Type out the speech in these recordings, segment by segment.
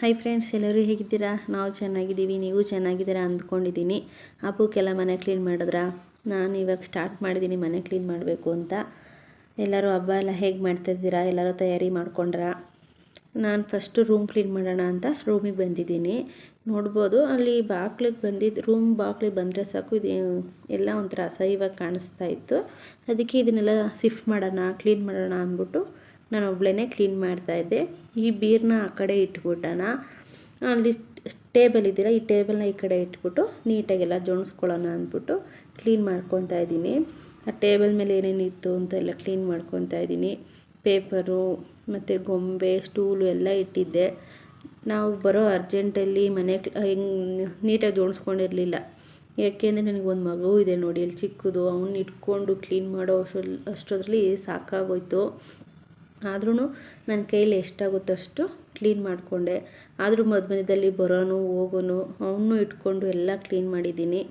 Hi friends ಎಲ್ಲರೂ ಹೇಗಿದ್ದೀರಾ? ನಾವು ಚೆನ್ನಾಗಿದ್ದೀವಿ, ನೀವು ಚೆನ್ನಾಗಿದ್ದೀರಾ ಅಂದ್ಕೊಂಡಿದ್ದೀನಿ. ಹಬ್ಬಕ್ಕೆಲ್ಲ ಮನೆ ಕ್ಲೀನ್ ಮಾಡಿದ್ರಾ? ನಾನು ಇವಾಗ ಸ್ಟಾರ್ಟ್ ಮಾಡಿದ್ದೀನಿ ಮನೆ ಕ್ಲೀನ್ ಮಾಡಬೇಕು ಅಂತ. ಎಲ್ಲರೂ ಹಬ್ಬ ಎಲ್ಲ ಹೇಗೆ ಮಾಡ್ತಾಯಿದ್ದೀರಾ ಎಲ್ಲರೂ ತಯಾರಿ ಮಾಡ್ಕೊಂಡ್ರಾ? ನಾನು ಫಸ್ಟು ರೂಮ್ ಕ್ಲೀನ್ ಮಾಡೋಣ ಅಂತ ರೂಮಿಗೆ ಬಂದಿದ್ದೀನಿ. ನೋಡ್ಬೋದು, ಅಲ್ಲಿ ಬಾಕ್ಲಿಗೆ ಬಂದಿದ್ದು ರೂಮ್ ಬಾಗ್ಲಿಗೆ ಬಂದರೆ ಸಾಕು. ಇದು ಎಲ್ಲ ಒಂಥರ ಅಸಹ್ಯವಾಗಿ ಕಾಣಿಸ್ತಾ ಇತ್ತು. ಅದಕ್ಕೆ ಇದನ್ನೆಲ್ಲ ಶಿಫ್ಟ್ ಮಾಡೋಣ ಕ್ಲೀನ್ ಮಾಡೋಣ ಅಂದ್ಬಿಟ್ಟು ನಾನು ಒಬ್ಬಳೇ ಕ್ಲೀನ್ ಮಾಡ್ತಾಯಿದ್ದೆ ಈ ಬೀರನ್ನ ಆ ಕಡೆ ಇಟ್ಬಿಟ್ಟಣ ಅಲ್ಲಿ ಟೇಬಲ್ ಇದ್ದೀರ ಈ ಟೇಬಲ್ನ ಈ ಕಡೆ ಇಟ್ಬಿಟ್ಟು ನೀಟಾಗೆಲ್ಲ ಜೋಡಿಸ್ಕೊಳ್ಳೋಣ ಅಂದ್ಬಿಟ್ಟು ಕ್ಲೀನ್ ಮಾಡ್ಕೊತಾ ಇದ್ದೀನಿ. ಆ ಟೇಬಲ್ ಮೇಲೆ ಏನೇನಿತ್ತು ಅಂತ ಎಲ್ಲ ಕ್ಲೀನ್ ಮಾಡ್ಕೊತಾ ಇದ್ದೀನಿ. ಪೇಪರು ಮತ್ತು ಗೊಂಬೆ, ಸ್ಟೂಲು ಎಲ್ಲ ಇಟ್ಟಿದ್ದೆ. ನಾವು ಬರೋ ಅರ್ಜೆಂಟಲ್ಲಿ ಮನೆ ಹೆಂಗೆ ನೀಟಾಗಿ ಜೋಡಿಸ್ಕೊಂಡಿರಲಿಲ್ಲ ಯಾಕೆಂದರೆ ನನಗೊಂದು ಮಗು ಇದೆ ನೋಡಿ, ಅಲ್ಲಿ ಚಿಕ್ಕದು ಅವನ್ನ ಇಟ್ಕೊಂಡು ಕ್ಲೀನ್ ಮಾಡೋ ಅಷ್ಟು ಅಷ್ಟೊದ್ರಲ್ಲಿ ಸಾಕಾಗೋಯ್ತು. ಆದ್ರೂ ನನ್ನ ಕೈಯಲ್ಲಿ ಎಷ್ಟಾಗುತ್ತೋ ಅಷ್ಟು ಕ್ಲೀನ್ ಮಾಡಿಕೊಂಡೆ. ಆದರೂ ಮಧ್ಯ ಮಧ್ಯದಲ್ಲಿ ಬರೋನು, ಹೋಗೋನು ಅವನು ಇಟ್ಕೊಂಡು ಎಲ್ಲ ಕ್ಲೀನ್ ಮಾಡಿದ್ದೀನಿ.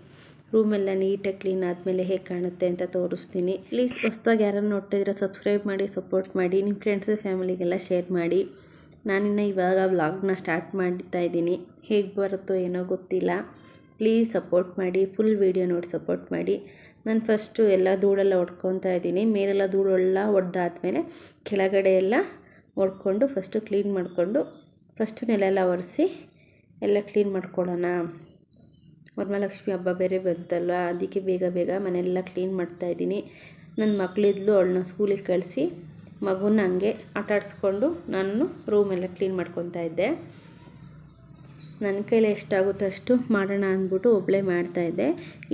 ರೂಮೆಲ್ಲ ನೀಟಾಗಿ ಕ್ಲೀನ್ ಆದಮೇಲೆ ಹೇಗೆ ಕಾಣುತ್ತೆ ಅಂತ ತೋರಿಸ್ತೀನಿ. ಪ್ಲೀಸ್ ಹೊಸ್ದಾಗಿ ಯಾರನ್ನು ನೋಡ್ತಾ ಇದ್ದೀರಾ ಸಬ್ಸ್ಕ್ರೈಬ್ ಮಾಡಿ ಸಪೋರ್ಟ್ ಮಾಡಿ ನಿಮ್ಮ ಫ್ರೆಂಡ್ಸ್ ಫ್ಯಾಮಿಲಿಗೆಲ್ಲ ಶೇರ್ ಮಾಡಿ. ನಾನಿನ್ನು ಇವಾಗ ವ್ಲಾಗ್ನ ಸ್ಟಾರ್ಟ್ ಮಾಡ್ತಾ ಇದ್ದೀನಿ. ಹೇಗೆ ಬರುತ್ತೋ ಏನೋ ಗೊತ್ತಿಲ್ಲ. ಪ್ಲೀಸ್ ಸಪೋರ್ಟ್ ಮಾಡಿ ಫುಲ್ ವೀಡಿಯೋ ನೋಡಿ ಸಪೋರ್ಟ್ ಮಾಡಿ. ನಾನು ಫಸ್ಟು ಎಲ್ಲ ಧೂಳೆಲ್ಲ ಒಡ್ಕೊತಾ ಇದ್ದೀನಿ. ಮೇಲೆಲ್ಲ ಧೂಳೆಲ್ಲ ಒಡೆದಾದ್ಮೇಲೆ ಕೆಳಗಡೆ ಎಲ್ಲ ಒಡ್ಕೊಂಡು ಫಸ್ಟು ಕ್ಲೀನ್ ಮಾಡಿಕೊಂಡು ಫಸ್ಟು ನೆಲೆಲ್ಲ ಒರೆಸಿ ಎಲ್ಲ ಕ್ಲೀನ್ ಮಾಡ್ಕೊಳ್ಳೋಣ. ವರಮಹಾಲಕ್ಷ್ಮಿ ಹಬ್ಬ ಬೇರೆ ಬಂತಲ್ವ? ಅದಕ್ಕೆ ಬೇಗ ಬೇಗ ಮನೆಯೆಲ್ಲ ಕ್ಲೀನ್ ಮಾಡ್ತಾಯಿದ್ದೀನಿ ನನ್ನ ಮಗಳಿದ್ಲು ಅವಳನ್ನ ಸ್ಕೂಲಿಗೆ ಕಳಿಸಿ ಮಗುನ ಹಂಗೆ ಆಟಾಡಿಸ್ಕೊಂಡು ನಾನು ರೂಮೆಲ್ಲ ಕ್ಲೀನ್ ಮಾಡ್ಕೊತಾ ಇದ್ದೆ. ನನ್ನ ಕೈಲಿ ಎಷ್ಟಾಗುತ್ತೋ ಅಷ್ಟು ಮಾಡೋಣ ಅಂದ್ಬಿಟ್ಟು ಒಬ್ಬಳೇ ಮಾಡ್ತಾಯಿದ್ದೆ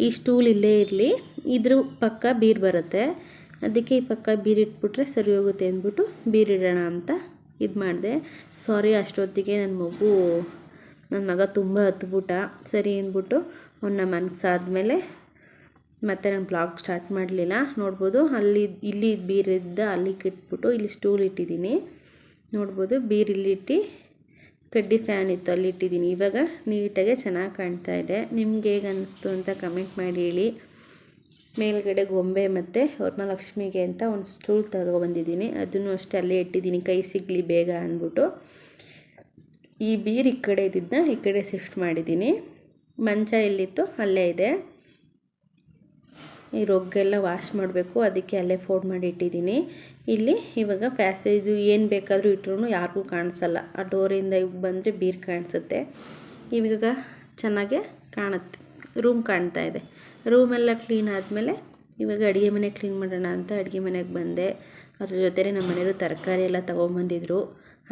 ಈ ಸ್ಟೂಲ್ ಇಲ್ಲೇ ಇರಲಿ. ಇದ್ರ ಪಕ್ಕ ಬೀರು ಬರುತ್ತೆ. ಅದಕ್ಕೆ ಈ ಪಕ್ಕ ಬೀರು ಇಟ್ಬಿಟ್ರೆ ಸರಿ ಹೋಗುತ್ತೆ ಅಂದ್ಬಿಟ್ಟು ಬೀರಿಡೋಣ ಅಂತ ಇದು ಮಾಡಿದೆ. ಸಾರಿ ಅಷ್ಟೊತ್ತಿಗೆ ನನ್ನ ಮಗು ನನ್ನ ಮಗ ತುಂಬ ಹತ್ಬಿಟ್ಟ ಸರಿ ಅಂದ್ಬಿಟ್ಟು ಅವನ್ನ ಮನಸ್ಸಾದ್ಮೇಲೆ ಮತ್ತೆ ನಾನು ಬ್ಲಾಗ್ ಸ್ಟಾರ್ಟ್ ಮಾಡಲಿಲ್ಲ. ನೋಡ್ಬೋದು ಅಲ್ಲಿ, ಇಲ್ಲಿ ಬೀರಿದ್ದ ಅಲ್ಲಿಗೆ ಇಟ್ಬಿಟ್ಟು ಇಲ್ಲಿ ಸ್ಟೂಲ್ ಇಟ್ಟಿದ್ದೀನಿ ನೋಡ್ಬೋದು ಬೀರು ಇಲ್ಲಿಟ್ಟು ಕಡ್ಡಿ ಫ್ಯಾನ್ ಇತ್ತು ಅಲ್ಲಿ ಇಟ್ಟಿದ್ದೀನಿ ಇವಾಗ ನೀಟಾಗೆ ಚೆನ್ನಾಗಿ ಕಾಣ್ತಾ ಇದೆ. ನಿಮ್ಗೆ ಹೇಗೆ ಅನ್ನಿಸ್ತು ಅಂತ ಕಮೆಂಟ್ ಮಾಡಿ ಹೇಳಿ. ಮೇಲ್ಗಡೆ ಗೊಂಬೆ ಮತ್ತು ವರಮಹಾಲಕ್ಷ್ಮಿಗೆ ಅಂತ ಒಂದು ಸ್ಟೂಲ್ ತಗೊಬಂದಿದ್ದೀನಿ ಅದನ್ನು ಅಷ್ಟೇ ಅಲ್ಲೇ ಇಟ್ಟಿದ್ದೀನಿ. ಕೈ ಸಿಗಲಿ ಬೇಗ ಅಂದ್ಬಿಟ್ಟು. ಈ ಬೀರ್ ಈ ಕಡೆ ಇದ್ದಿದ್ದನ್ನ ಈ ಕಡೆ ಶಿಫ್ಟ್ ಮಾಡಿದ್ದೀನಿ. ಮಂಚ ಎಲ್ಲಿತ್ತು ಅಲ್ಲೇ ಇದೆ. ಈ ರೊಗ್ಗೆಲ್ಲ ವಾಶ್ ಮಾಡಬೇಕು. ಅದಕ್ಕೆ ಅಲ್ಲೇ ಫೋಲ್ಡ್ ಮಾಡಿ ಇಟ್ಟಿದ್ದೀನಿ. ಇಲ್ಲಿ ಇವಾಗ ಪ್ಯಾಸೇಜು ಏನು ಬೇಕಾದರೂ ಇಟ್ಟರು ಯಾರಿಗೂ ಕಾಣಿಸಲ್ಲ. ಆ ಡೋರಿಂದ ಬಂದರೆ ಬೀರ್ ಕಾಣಿಸುತ್ತೆ. ಇವಾಗ ಚೆನ್ನಾಗೆ ಕಾಣುತ್ತೆ. ರೂಮ್ ಕಾಣ್ತಾ ಇದೆ. ರೂಮೆಲ್ಲ ಕ್ಲೀನ್ ಆದಮೇಲೆ ಇವಾಗ ಅಡುಗೆ ಮನೆ ಕ್ಲೀನ್ ಮಾಡೋಣ ಅಂತ ಅಡುಗೆ ಮನೆಗೆ ಬಂದೆ. ಅದ್ರ ಜೊತೆನೇ ನಮ್ಮ ಮನೆಯವರು ತರಕಾರಿ ಎಲ್ಲ ತೊಗೊಂಬಂದಿದ್ರು.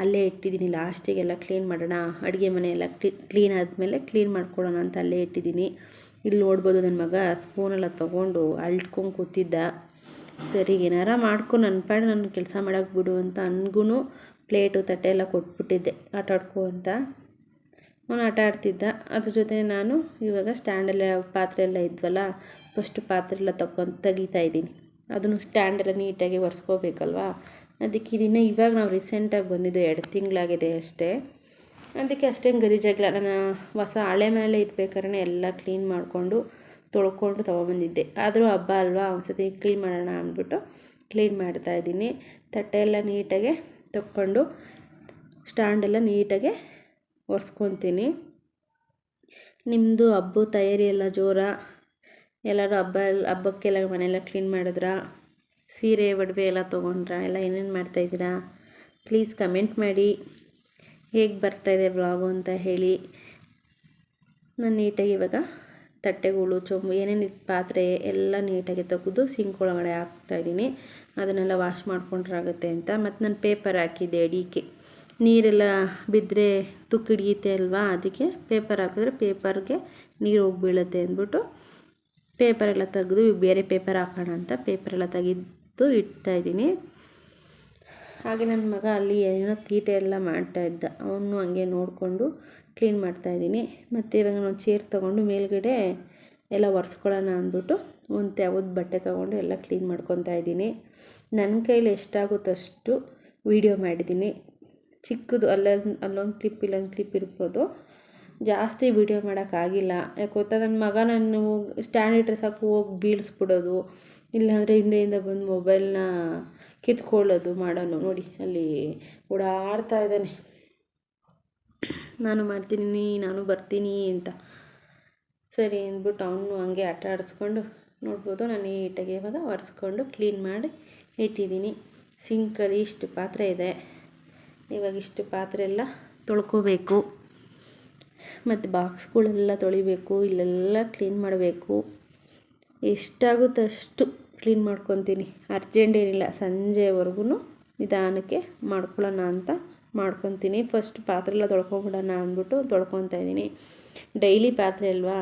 ಅಲ್ಲೇ ಇಟ್ಟಿದ್ದೀನಿ ಲಾಸ್ಟಿಗೆಲ್ಲ ಕ್ಲೀನ್ ಮಾಡೋಣ, ಅಡುಗೆ ಮನೆ ಎಲ್ಲ ಕ್ಲೀನ್ ಆದಮೇಲೆ ಕ್ಲೀನ್ ಮಾಡ್ಕೊಳ್ಳೋಣ ಅಂತ ಅಲ್ಲೇ ಇಟ್ಟಿದ್ದೀನಿ ಇಲ್ಲಿ ನೋಡ್ಬೋದು ನನ್ನ ಮಗ ಸ್ಪೂನೆಲ್ಲ ತೊಗೊಂಡು ಅಳ್ಟ್ಕೊಂಡು ಕೂತಿದ್ದ. ಸರಿ, ಏನಾರ ಮಾಡ್ಕೊ ನನ್ನ ಪಾಡ ನನ್ನ ಕೆಲಸ ಮಾಡೋಕೆ ಬಿಡು ಅಂತ ಅನ್ಗೂ ಪ್ಲೇಟು ತಟ್ಟೆ ಎಲ್ಲ ಕೊಟ್ಬಿಟ್ಟಿದ್ದೆ. ಆಟಾಡ್ಕೊ ಅಂತ. ಅವನು ಆಟ ಆಡ್ತಿದ್ದ. ಅದ್ರ ಜೊತೆ ನಾನು ಇವಾಗ ಸ್ಟ್ಯಾಂಡಲ್ಲ ಪಾತ್ರೆ ಎಲ್ಲ ಇದ್ವಲ್ಲ ಫಸ್ಟ್ ಪಾತ್ರೆ ಎಲ್ಲ ತಗೊಂಡು ತೆಗಿತಾ ಇದ್ದೀನಿ. ಅದನ್ನು ಸ್ಟ್ಯಾಂಡೆಲ್ಲ ನೀಟಾಗಿ ಒರೆಸ್ಕೋಬೇಕಲ್ವಾ? ಅದಕ್ಕೆ ಇದನ್ನು ಇವಾಗ ನಾವು ರೀಸೆಂಟಾಗಿ ಬಂದಿದ್ದು ಎರಡು ತಿಂಗಳಾಗಿದೆ ಅಷ್ಟೇ. ಅದಕ್ಕೆ ಅಷ್ಟೇನು ಗಲೀಜಾಗಿಲ್ಲ ನಾನು ಹೊಸ ಹಳೆ ಮನೆಯಲ್ಲೇ ಇಟ್ಬೇಕಾದ್ರೆ ಎಲ್ಲ ಕ್ಲೀನ್ ಮಾಡಿಕೊಂಡು ತೊಳ್ಕೊಂಡು ತೊಗೊಬಂದಿದ್ದೆ. ಆದರೂ ಹಬ್ಬ ಅಲ್ವಾ? ಒಂದ್ಸತಿ ಕ್ಲೀನ್ ಮಾಡೋಣ ಅಂದ್ಬಿಟ್ಟು ಕ್ಲೀನ್ ಮಾಡ್ತಾಯಿದ್ದೀನಿ ತಟ್ಟೆ ಎಲ್ಲ ನೀಟಾಗೆ ತಕ್ಕೊಂಡು ಸ್ಟ್ಯಾಂಡೆಲ್ಲ ನೀಟಾಗೆ ಒರೆಸ್ಕೊತೀನಿ. ನಿಮ್ಮದು ಹಬ್ಬ ತಯಾರಿ ಎಲ್ಲ ಜೋರ? ಎಲ್ಲರೂ ಹಬ್ಬ ಹಬ್ಬಕ್ಕೆಲ್ಲ ಮನೆಯೆಲ್ಲ ಕ್ಲೀನ್ ಮಾಡಿದ್ರಾ? ಸೀರೆ, ಒಡವೆ ಎಲ್ಲ ತೊಗೊಂಡ್ರಾ? ಎಲ್ಲ ಏನೇನು ಮಾಡ್ತಾಯಿದ್ದೀರಾ ಪ್ಲೀಸ್ ಕಮೆಂಟ್ ಮಾಡಿ. ಹೇಗೆ ಬರ್ತಾಯಿದೆ ಬ್ಲಾಗು ಅಂತ ಹೇಳಿ. ನಾನು ನೀಟಾಗಿ ಇವಾಗ ತಟ್ಟೆಗಳು, ಚೊಂಬು, ಏನೇನು ಪಾತ್ರೆ ಎಲ್ಲ ನೀಟಾಗಿ ತೆಗೆದು ಸಿಂಕ್ ಒಳಗಡೆ ಹಾಕ್ತಾಯಿದ್ದೀನಿ ಅದನ್ನೆಲ್ಲ ವಾಶ್ ಮಾಡ್ಕೊಂಡ್ರಾಗುತ್ತೆ ಅಂತ. ಮತ್ತು ನಾನು ಪೇಪರ್ ಹಾಕಿದ್ದೆ ಅಡಿಕೆ. ನೀರೆಲ್ಲ ಬಿದ್ದರೆ ತುಕ್ಕು ಹಿಡಿಯುತ್ತೆ ಅಲ್ವಾ? ಅದಕ್ಕೆ ಪೇಪರ್ ಹಾಕಿದ್ರೆ ಪೇಪರ್ಗೆ ನೀರು ಹೋಗಿ ಬೀಳುತ್ತೆ ಅಂದ್ಬಿಟ್ಟು ಪೇಪರೆಲ್ಲ ತೆಗೆದು ಬೇರೆ ಪೇಪರ್ ಹಾಕೋಣ ಅಂತ ಪೇಪರೆಲ್ಲ ತೆಗೆದು ಇಡ್ತಾಯಿದ್ದೀನಿ ಹಾಗೆ ನನ್ನ ಮಗ ಅಲ್ಲಿ ಏನೋ ತೀಟೆ ಎಲ್ಲ ಮಾಡ್ತಾಯಿದ್ದ ಅವನು ಹಂಗೆ ನೋಡಿಕೊಂಡು ಕ್ಲೀನ್ ಮಾಡ್ತಾ ಇದ್ದೀನಿ. ಮತ್ತು ಇವಾಗ ನಾನು ಚೇರ್ ತೊಗೊಂಡು ಮೇಲ್ಗಡೆ ಎಲ್ಲ ಒರೆಸ್ಕೊಳ್ಳೋಣ ಅಂದ್ಬಿಟ್ಟು ಒಂದು ತೆವದ ಬಟ್ಟೆ ತೊಗೊಂಡು ಎಲ್ಲ ಕ್ಲೀನ್ ಮಾಡ್ಕೊತಾ ಇದ್ದೀನಿ. ನನ್ನ ಕೈಲಿ ಎಷ್ಟಾಗುತ್ತಷ್ಟು ವೀಡಿಯೋ ಮಾಡಿದ್ದೀನಿ. ಚಿಕ್ಕದು ಅಲ್ಲೊಂದು ಅಲ್ಲೊಂದು ಕ್ಲಿಪ್ ಇಲ್ಲೊಂದು ಕ್ಲಿಪ್ ಇರ್ಬೋದು. ಜಾಸ್ತಿ ವೀಡಿಯೋ ಮಾಡೋಕ್ಕಾಗಿಲ್ಲ ಯಾಕೆ ಗೊತ್ತಾ? ನನ್ನ ಮಗ ನಾನು ಸ್ಟ್ಯಾಂಡ್ ಇಟ್ಟರೆ ಸಾಕು ಹೋಗಿ ಬೀಳಿಸ್ಬಿಡೋದು. ಇಲ್ಲಾಂದರೆ ಹಿಂದೆಯಿಂದ ಬಂದು ಮೊಬೈಲ್ನ ಕಿತ್ಕೊಳ್ಳೋದು ಮಾಡೋನು. ನೋಡಿ, ಅಲ್ಲಿ ಓಡಾಡ್ತಾ ಇದ್ದಾನೆ. ನಾನು ಮಾಡ್ತೀನಿ, ನಾನು ಬರ್ತೀನಿ ಅಂತ. ಸರಿ ಅಂದ್ಬಿಟ್ಟು ಅವನು ಹಂಗೆ ಆಟ ಆಡಿಸ್ಕೊಂಡು ನೋಡ್ಬೋದು. ನಾನು ನೀಟಾಗಿ ಇವಾಗ ಒರೆಸ್ಕೊಂಡು ಕ್ಲೀನ್ ಮಾಡಿ ಇಟ್ಟಿದ್ದೀನಿ. ಸಿಂಕಲ್ಲಿ ಇಷ್ಟು ಪಾತ್ರೆ ಇದೆ. ಇವಾಗ ಇಷ್ಟು ಪಾತ್ರೆ ಎಲ್ಲ ತೊಳ್ಕೋಬೇಕು. ಮತ್ತು ಬಾಕ್ಸ್ಗಳೆಲ್ಲ ತೊಳಿಬೇಕು, ಇಲ್ಲೆಲ್ಲ ಕ್ಲೀನ್ ಮಾಡಬೇಕು. ಎಷ್ಟಾಗುತ್ತೋ ಅಷ್ಟು ಕ್ಲೀನ್ ಮಾಡ್ಕೊತೀನಿ. ಅರ್ಜೆಂಟ್ ಏನಿಲ್ಲ ಸಂಜೆವರೆಗೂ ನಿಧಾನಕ್ಕೆ ಮಾಡ್ಕೊಳ್ಳೋಣ ಅಂತ ಮಾಡ್ಕೊತೀನಿ. ಫಸ್ಟ್ ಪಾತ್ರೆ ಎಲ್ಲ ತೊಳ್ಕೊಬಿಡೋಣ ಅಂದ್ಬಿಟ್ಟು ತೊಳ್ಕೊತಾ ಇದ್ದೀನಿ. ಡೈಲಿ ಪಾತ್ರೆ ಅಲ್ವಾ?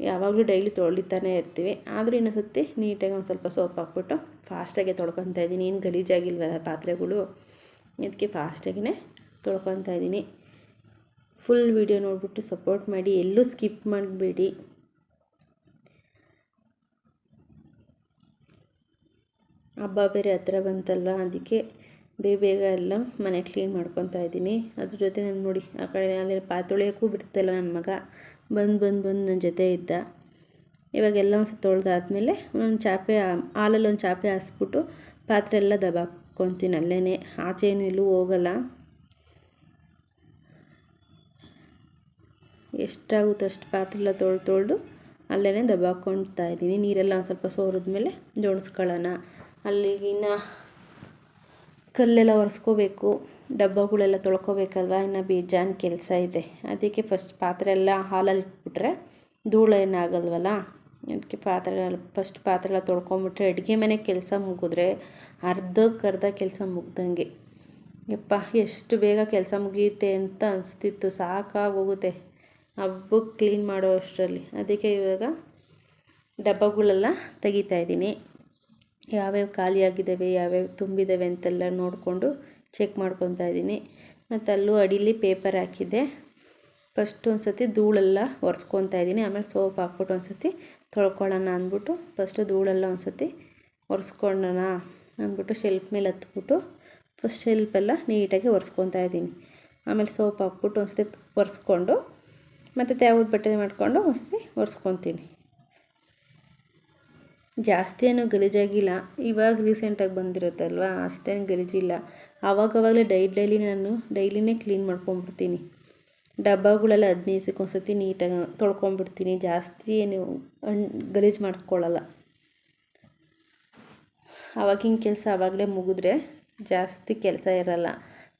ಯಾವಾಗಲೂ ಡೈಲಿ ತೊಳಿತಾನೆ ಇರ್ತೀವಿ. ಆದರೂ ಇನ್ನೊಂದು ನೀಟಾಗಿ ಒಂದು ಸ್ವಲ್ಪ ಸೋಪ್ ಹಾಕ್ಬಿಟ್ಟು ಫಾಸ್ಟಾಗೆ ತೊಳ್ಕೊತಾ ಇದ್ದೀನಿ. ಏನು ಗಲೀಜಾಗಿಲ್ವಲ್ಲ ಪಾತ್ರೆಗಳು. ಅದಕ್ಕೆ ಫಾಸ್ಟಾಗಿಯೇ ತೊಳ್ಕೊತಾ ಇದ್ದೀನಿ. ಫುಲ್ ವಿಡಿಯೋ ನೋಡಿಬಿಟ್ಟು ಸಪೋರ್ಟ್ ಮಾಡಿ, ಎಲ್ಲೂ ಸ್ಕಿಪ್ ಮಾಡಬೇಡಿ. ಹಬ್ಬ ಬೇರೆ ಹತ್ರ ಬಂತಲ್ವ, ಅದಕ್ಕೆ ಬೇಗ ಬೇಗ ಎಲ್ಲ ಮನೆ ಕ್ಲೀನ್ ಮಾಡ್ಕೊತಾ ಇದ್ದೀನಿ. ಅದ್ರ ಜೊತೆ ನಾನು ನೋಡಿ, ಆ ಕಡೆ ಅಲ್ಲಿ ಪಾತೊಳೆಯೋಕ್ಕೂ ಬಿಡ್ತಲ್ಲ ನನ್ನ ಮಗ. ಬಂದು ಬಂದು ಬಂದು ನನ್ನ ಜೊತೆ ಇದ್ದ. ಇವಾಗೆಲ್ಲ ಒಂದು ಸ್ವಲ್ಪ ತೊಳೆದಾದ್ಮೇಲೆ ಒಂದೊಂದು ಚಾಪೆ ಹಾಲಲ್ಲಿ ಒಂದು ಚಾಪೆ ಹಾಸ್ಬಿಟ್ಟು ಪಾತ್ರೆ ಎಲ್ಲ ದಬಾಕ್ಕೊತೀನಿ ಅಲ್ಲೇ ಆಚೆ ಏನು ಎಲ್ಲೂ ಹೋಗಲ್ಲ. ಎಷ್ಟಾಗುತ್ತೆ ಅಷ್ಟು ಪಾತ್ರೆ ಎಲ್ಲ ತೊಳೆದು ತೊಳೆದು ಅಲ್ಲೇ ದಬಾಕ್ಕೊಳ್ತಾ ಇದ್ದೀನಿ. ನೀರೆಲ್ಲ ಒಂದು ಸ್ವಲ್ಪ ಸೋರಿದ್ಮೇಲೆ ಜೋಡಿಸ್ಕೊಳ್ಳೋಣ. ಅಲ್ಲಿಗಿನ್ನ ಕಲ್ಲೆಲ್ಲ ಒರೆಸ್ಕೋಬೇಕು. ಡಬ್ಬಗಳೆಲ್ಲ ತೊಳ್ಕೊಬೇಕಲ್ವ? ಇನ್ನು ಬೇಜಾನ್ ಕೆಲಸ ಇದೆ. ಅದಕ್ಕೆ ಫಸ್ಟ್ ಪಾತ್ರೆ ಎಲ್ಲ ಹಾಲಲ್ಲಿ ಇಟ್ಬಿಟ್ರೆ ಧೂಳು ಏನಾಗಲ್ವಲ್ಲ ಅದಕ್ಕೆ ಪಾತ್ರೆ ಫಸ್ಟ್ ಪಾತ್ರೆ ಎಲ್ಲ ತೊಳ್ಕೊಂಬಿಟ್ರೆ ಅಡುಗೆ ಮನೆ ಕೆಲಸ ಮುಗಿದ್ರೆ ಅರ್ಧಕ್ಕರ್ಧ ಕೆಲಸ ಮುಗ್ದಂಗೆ. ಯಪ್ಪ, ಎಷ್ಟು ಬೇಗ ಕೆಲಸ ಮುಗಿಯುತ್ತೆ ಅಂತ ಅನಿಸ್ತಿತ್ತು. ಸಾಕಾಗೋಗುತ್ತೆ. ಹಬ್ಬಕ್ಕೆ ಕ್ಲೀನ್ ಮಾಡೋ ಅಷ್ಟರಲ್ಲಿ ಅದಕ್ಕೆ ಇವಾಗ ಡಬ್ಬಗಳೆಲ್ಲ ತೆಗಿತಾ ಇದ್ದೀನಿ. ಯಾವ್ಯಾವ ಖಾಲಿಯಾಗಿದ್ದಾವೆ, ಯಾವ್ಯಾವ ತುಂಬಿದ್ದಾವೆ ಅಂತೆಲ್ಲ ನೋಡಿಕೊಂಡು ಚೆಕ್ ಮಾಡ್ಕೊತಾ ಇದ್ದೀನಿ. ಮತ್ತು ಅಲ್ಲೂ ಅಡಿಲಿ ಪೇಪರ್ ಹಾಕಿದ್ದೆ. ಫಸ್ಟ್ ಒಂದು ಸತಿ ಧೂಳೆಲ್ಲ ಒರೆಸ್ಕೊತಾ ಇದ್ದೀನಿ. ಆಮೇಲೆ ಸೋಪ್ ಹಾಕ್ಬಿಟ್ಟು ಒಂದು ಸತಿ ತೊಳ್ಕೊಳ್ಳೋಣ ಅಂದ್ಬಿಟ್ಟು ಫಸ್ಟು ಧೂಳೆಲ್ಲ ಒಂದು ಸತಿ ಒರೆಸ್ಕೊಳ್ಳೋಣ ಅಂದ್ಬಿಟ್ಟು ಶೆಲ್ಫ್ ಮೇಲೆ ಹತ್ಬಿಟ್ಟು ಫಸ್ಟ್ ಶೆಲ್ಫೆಲ್ಲ ನೀಟಾಗಿ ಒರೆಸ್ಕೊತಾ ಇದ್ದೀನಿ. ಆಮೇಲೆ ಸೋಪ್ ಹಾಕ್ಬಿಟ್ಟು ಒಂದು ಸತಿ ಒರೆಸ್ಕೊಂಡು ಮತ್ತು ತ್ಯಾವದ ಬಟ್ಟೆ ಮಾಡಿಕೊಂಡು ಒಂದು ಸತಿ ಒರೆಸ್ಕೊತೀನಿ. ಜಾಸ್ತಿ ಏನೂ ಗಲೀಜಾಗಿಲ್ಲ. ಇವಾಗ ರೀಸೆಂಟಾಗಿ ಬಂದಿರುತ್ತಲ್ವ? ಅಷ್ಟೇನು ಗಲೀಜಿಲ್ಲ. ಆವಾಗವಾಗಲೇ ಡೈ ಡೈಲಿ ನಾನು ಡೈಲಿನೇ ಕ್ಲೀನ್ ಮಾಡ್ಕೊಂಬಿಡ್ತೀನಿ ಡಬ್ಬಗಳೆಲ್ಲ ಹದಿನೈದು ದಿವ್ಸಕ್ಕೆ ಒಂದು ನೀಟಾಗಿ ತೊಳ್ಕೊಂಡ್ಬಿಡ್ತೀನಿ ಜಾಸ್ತಿ ಏನು ಗಲೀಜು ಮಾಡ್ಕೊಳ್ಳಲ್ಲ. ಆವಾಗಿನ ಕೆಲಸ ಆವಾಗಲೇ ಮುಗಿದ್ರೆ ಜಾಸ್ತಿ ಕೆಲಸ ಇರಲ್ಲ.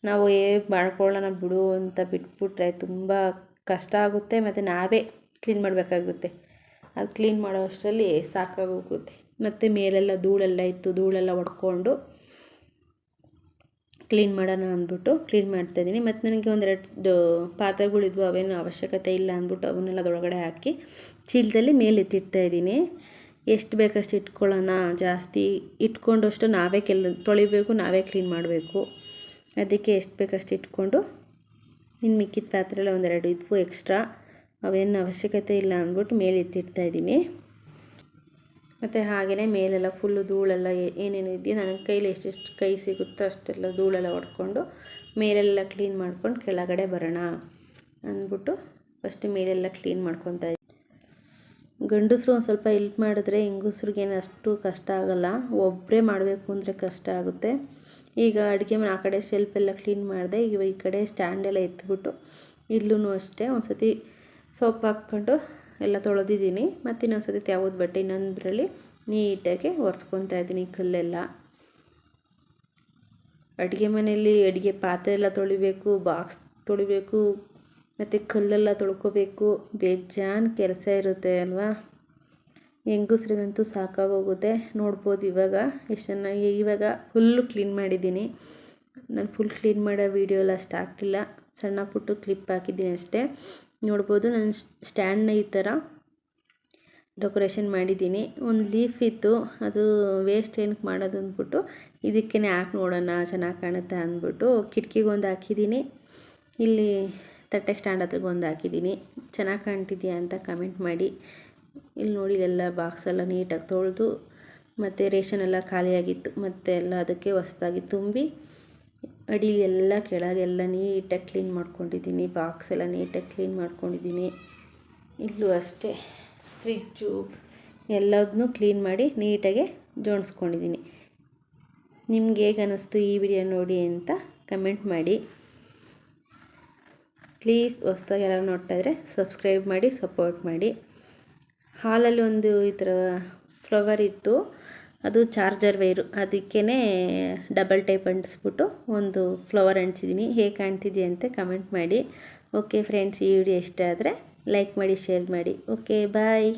ನಾವು ಏ ಮಾಡ್ಕೊಳ್ಳೋಣ ಬಿಡು ಅಂತ ಬಿಟ್ಬಿಟ್ರೆ ತುಂಬ ಕಷ್ಟ ಆಗುತ್ತೆ, ಮತ್ತು ನಾವೇ ಕ್ಲೀನ್ ಮಾಡಬೇಕಾಗುತ್ತೆ. ಅದು ಕ್ಲೀನ್ ಮಾಡೋ ಅಷ್ಟರಲ್ಲಿ ಸಾಕಾಗೋಗುತ್ತೆ. ಮತ್ತು ಮೇಲೆಲ್ಲ ಧೂಳೆಲ್ಲ ಇತ್ತು, ಧೂಳೆಲ್ಲ ಹೊಡ್ಕೊಂಡು ಕ್ಲೀನ್ ಮಾಡೋಣ ಅಂದ್ಬಿಟ್ಟು ಕ್ಲೀನ್ ಮಾಡ್ತಾ ಇದ್ದೀನಿ. ಮತ್ತು ನನಗೆ ಒಂದೆರಡು ಪಾತ್ರೆಗಳಿದ್ವು, ಅವೇನು ಅವಶ್ಯಕತೆ ಇಲ್ಲ ಅಂದ್ಬಿಟ್ಟು ಅವನ್ನೆಲ್ಲ ಅದರೊಳಗಡೆ ಹಾಕಿ ಚೀಲದಲ್ಲಿ ಮೇಲೆ ಎತ್ತಿಡ್ತಾ ಇದ್ದೀನಿ. ಎಷ್ಟು ಬೇಕಷ್ಟು ಇಟ್ಕೊಳ್ಳೋಣ, ಜಾಸ್ತಿ ಇಟ್ಕೊಂಡಷ್ಟು ನಾವೇ ಕೆಲ, ತೊಳಿಬೇಕು, ನಾವೇ ಕ್ಲೀನ್ ಮಾಡಬೇಕು. ಅದಕ್ಕೆ ಎಷ್ಟು ಬೇಕಷ್ಟು ಇಟ್ಕೊಂಡು ಇನ್ನು ಮಿಕ್ಕಿದ ಪಾತ್ರೆಲ್ಲ ಒಂದೆರಡು ಇದ್ವು ಎಕ್ಸ್ಟ್ರಾ. ಅವೇನು ಅವಶ್ಯಕತೆ ಇಲ್ಲ ಅಂದ್ಬಿಟ್ಟು ಮೇಲೆ ಎತ್ತಿಡ್ತಾಯಿದ್ದೀನಿ ಮತ್ತು ಹಾಗೆಯೇ ಮೇಲೆಲ್ಲ ಫುಲ್ಲು ಧೂಳೆಲ್ಲ ಏನೇನು ಇದೆಯೋ ನನ್ನ ಕೈಲಿ ಎಷ್ಟೆಷ್ಟು ಕೈ ಸಿಗುತ್ತೋ ಅಷ್ಟೆಲ್ಲ ಧೂಳೆಲ್ಲ ಹೊಡ್ಕೊಂಡು ಮೇಲೆಲ್ಲ ಕ್ಲೀನ್ ಮಾಡ್ಕೊಂಡು ಕೆಳಗಡೆ ಬರೋಣ ಅಂದ್ಬಿಟ್ಟು ಫಸ್ಟ್ ಮೇಲೆಲ್ಲ ಕ್ಲೀನ್ ಮಾಡ್ಕೊತಾ ಗಂಡಸರು ಒಂದು ಸ್ವಲ್ಪ ಹೆಲ್ಪ್ ಮಾಡಿದ್ರೆ ಹೆಂಗಸ್ರಿಗೇನು ಅಷ್ಟು ಕಷ್ಟ ಆಗೋಲ್ಲ. ಒಬ್ಬರೇ ಮಾಡಬೇಕು ಅಂದರೆ ಕಷ್ಟ ಆಗುತ್ತೆ. ಈಗ ಅಡುಗೆ ಮನೆ ಆ ಕಡೆ ಶೆಲ್ಫೆಲ್ಲ ಕ್ಲೀನ್ ಮಾಡಿದೆ, ಈಗ ಈ ಕಡೆ ಸ್ಟ್ಯಾಂಡೆಲ್ಲ ಎತ್ಬಿಟ್ಟು ಇಲ್ಲೂ ಅಷ್ಟೇ ಒಂದು ಸತಿ ಸೋಪ್ ಹಾಕ್ಕೊಂಡು ಎಲ್ಲ ತೊಳೆದಿದ್ದೀನಿ. ಮತ್ತು ಇನ್ನೊಂದು ಸತಿ ತ್ಯಾವದ ಬಟ್ಟೆ ಇನ್ನೊಂದರಲ್ಲಿ ನೀಟಾಗಿ ಒರೆಸ್ಕೊತಾ ಇದ್ದೀನಿ ಕಲ್ಲೆಲ್ಲ. ಅಡುಗೆ ಮನೆಯಲ್ಲಿ ಅಡುಗೆ ಪಾತ್ರೆ ಎಲ್ಲ ತೊಳಿಬೇಕು ಬಾಕ್ಸ್ ತೊಳಿಬೇಕು, ಮತ್ತು ಕಲ್ಲೆಲ್ಲ ತೊಳ್ಕೊಬೇಕು. ಬೇಜಾನ್ ಕೆಲಸ ಇರುತ್ತೆ ಅಲ್ವಾ? ಹೆಂಗಸ್ರಿಗಂತೂ ಸಾಕಾಗೋಗುತ್ತೆ. ನೋಡ್ಬೋದು ಇವಾಗ ಎಷ್ಟು ಚೆನ್ನಾಗಿ ಇವಾಗ ಫುಲ್ಲು ಕ್ಲೀನ್ ಮಾಡಿದ್ದೀನಿ. ನಾನು ಫುಲ್ ಕ್ಲೀನ್ ಮಾಡೋ ವೀಡಿಯೋ ಎಲ್ಲ ಅಷ್ಟು ಹಾಕಿಲ್ಲ. ಸಣ್ಣ ಪುಟ್ಟು ಕ್ಲಿಪ್ ಹಾಕಿದ್ದೀನಿ ಅಷ್ಟೇ. ನೋಡ್ಬೋದು, ನಾನು ಸ್ಟ್ಯಾಂಡ್ನ ಈ ಥರ ಡೆಕೋರೇಷನ್ ಮಾಡಿದ್ದೀನಿ. ಒಂದು ಲೀಫ್ ಇತ್ತು, ಅದು ವೇಸ್ಟ್ ಏನಕ್ಕೆ ಮಾಡೋದು ಅಂದ್ಬಿಟ್ಟು ಇದಕ್ಕೇ ಹಾಕಿ ನೋಡೋಣ, ಚೆನ್ನಾಗಿ ಕಾಣುತ್ತೆ ಅಂದ್ಬಿಟ್ಟು ಕಿಟಕಿಗೊಂದು ಹಾಕಿದ್ದೀನಿ. ಇಲ್ಲಿ ತಟ್ಟೆ ಸ್ಟ್ಯಾಂಡ್ ಹತ್ರಗೊಂದು ಹಾಕಿದ್ದೀನಿ. ಚೆನ್ನಾಗಿ ಕಾಣ್ತಿದ್ಯಾ ಅಂತ ಕಮೆಂಟ್ ಮಾಡಿ. ಇಲ್ಲಿ ನೋಡಿ ಎಲ್ಲ ಬಾಕ್ಸೆಲ್ಲ ನೀಟಾಗಿ ತೊಳೆದು, ಮತ್ತು ರೇಷನ್ ಎಲ್ಲ ಖಾಲಿಯಾಗಿತ್ತು, ಮತ್ತು ಎಲ್ಲ ಅದಕ್ಕೆ ಹೊಸ್ದಾಗಿ ತುಂಬಿ ಅಡಿ ಎಲ್ಲ ಕೆಳಗೆಲ್ಲ ನೀಟಾಗಿ ಕ್ಲೀನ್ ಮಾಡ್ಕೊಂಡಿದ್ದೀನಿ. ಬಾಕ್ಸ್ ಎಲ್ಲ ನೀಟಾಗಿ ಕ್ಲೀನ್ ಮಾಡ್ಕೊಂಡಿದ್ದೀನಿ. ಇಲ್ಲೂ ಅಷ್ಟೇ. ಫ್ರಿಜ್ಜು ಎಲ್ಲದನ್ನು ಕ್ಲೀನ್ ಮಾಡಿ ನೀಟಾಗಿ ಜೋಡಿಸ್ಕೊಂಡಿದ್ದೀನಿ. ನಿಮ್ಗೆ ಹೇಗೆ ಅನ್ನಿಸ್ತು ಈ ವಿಡಿಯೋ ನೋಡಿ ಅಂತ ಕಮೆಂಟ್ ಮಾಡಿ. ಪ್ಲೀಸ್ ಹೊಸ್ದಾಗಿ ಯಾರು ನೋಡ್ತಾ ಇದ್ರೆ ಸಬ್ಸ್ಕ್ರೈಬ್ ಮಾಡಿ, ಸಪೋರ್ಟ್ ಮಾಡಿ. ಹಾಲಲ್ಲಿ ಒಂದು ಈ ಥರ ಫ್ಲವರ್ ಇತ್ತು. ಅದು ಚಾರ್ಜರ್ ವೈರು. ಅದಕ್ಕೇ ಡಬಲ್ ಟೈಪ್ ಅಂಟಿಸ್ಬಿಟ್ಟು ಒಂದು ಫ್ಲವರ್ ಅಂಟಿಸಿದ್ದೀನಿ ಹೇಗೆ ಕಾಣ್ತಿದೆ ಅಂತ ಕಮೆಂಟ್ ಮಾಡಿ. ಓಕೆ ಫ್ರೆಂಡ್ಸ್, ಈ ವಿಡಿಯೋ ಇಷ್ಟ ಆದರೆ ಲೈಕ್ ಮಾಡಿ, ಶೇರ್ ಮಾಡಿ. Okay, bye.